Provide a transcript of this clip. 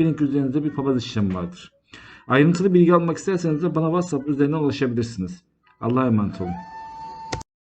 ki üzerinizde bir papaz işlemi vardır. Ayrıntılı bilgi almak isterseniz de bana WhatsApp üzerinden ulaşabilirsiniz. Allah'a emanet olun.